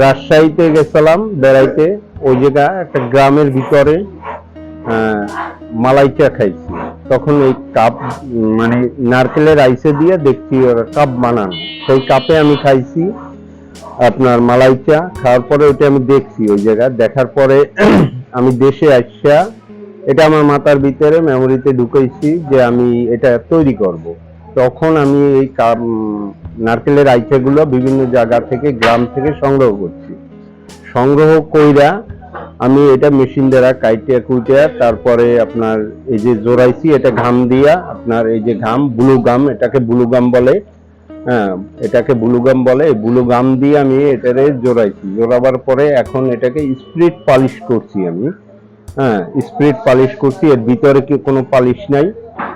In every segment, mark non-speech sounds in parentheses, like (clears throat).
রাজশাহীতে গেছিলাম, বেড়াইতে। ওই জায়গা, একটা গ্রামের ভিতরে মালাই চা খাইছি। তখন এই কাপ মানে নারকেলের আইসে দিয়ে দেখছি ওরা কাপ বানান। সেই কাপে আমি খাইছি আপনার মালাই চা। খাওয়ার পরে ওটা আমি দেখছি ওই জায়গায় দেখার পরে (clears throat) আমি দেশে আসছা এটা আমার মাথার ভিতরে মেমোরিতে ঢুকাইছি যে আমি এটা তৈরি করব। তখন আমি এই নারকেলের আইচাগুলো বিভিন্ন জায়গা থেকে, গ্রাম থেকে সংগ্রহ করছি। সংগ্রহ কইরা আমি এটা মেশিন দ্বারা কাইটিয়া কুইটিয়া তারপরে আপনার এই যে জোড়াইছি এটা ঘাম দিয়া আপনার এই যে ঘাম, ব্লু গাম এটাকে ব্লু গাম বলে। হ্যাঁ এটাকে ব্লু গাম বলে। ব্লু গাম দিয়ে আমি এটারে জোড়াইছি জোড়াবার পরে এখন এটাকে স্প্রিট পালিশ করছি আমি। হ্যাঁ স্প্রিট পালিশ করছি, এর ভিতরে কি কোনো পালিশ নাই?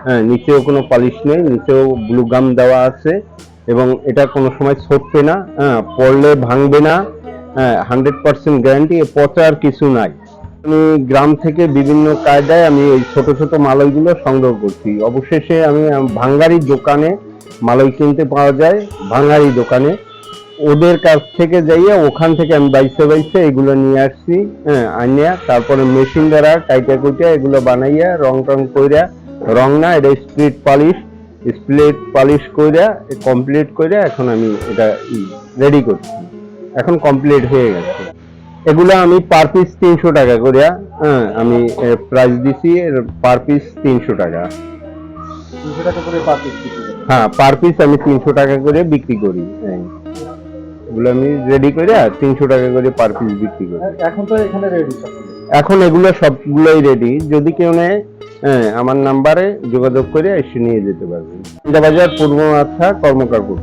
হ্যাঁ নিচেও কোনো পালিশ নেই, নিচেও ব্লু গাম দেওয়া আছে, এবং এটা কোনো সময় ছটবে না হ্যাঁ পড়লে ভাঙবে না হ্যাঁ হান্ড্রেড পার্সেন্ট গ্যারান্টি পচার কিছু নাই। আমি গ্রাম থেকে বিভিন্ন কায়দায় আমি এই ছোট ছোট মালইগুলো সংগ্রহ করছি। অবশেষে আমি, ভাঙ্গারি দোকানে মালই কিনতে পাওয়া যায়, ভাঙ্গারি দোকানে। ওদের কাছ থেকে যাইয়া ওখান থেকে আমি বাইসে বাইসে এগুলো নিয়ে আসছি হ্যাঁ আনিয়া তারপরে মেশিন দ্বারা কাইটা কুইটা এগুলো বানাইয়া রং টং কইরা রং না এটা স্প্লিট পালিশ স্প্লিট পালিশ কইরা কমপ্লিট কইরা এখন আমি এটা রেডি করছি। এখন কমপ্লিট হয়ে গেছে। এগুলো আমি পার পিস তিনশো টাকা করিয়া হ্যাঁ আমি প্রাইস দিছি পার পিস তিনশো টাকা। দুশো টাকা করে পার পিস হ্যাঁ পার পিস আমি তিনশো টাকা করে বিক্রি করি হ্যাঁ। এগুলো আমি রেডি করে তিনশো টাকা করে পার পিস বিক্রি করি। এখন তো এখানে রেডি এখন এগুলো সবগুলোই রেডি যদি কেউ নেয় হ্যাঁ আমার নাম্বারে যোগাযোগ করে এসে নিয়ে যেতে পারবেন বাজার পূর্ব মাথা কর্মকারপুর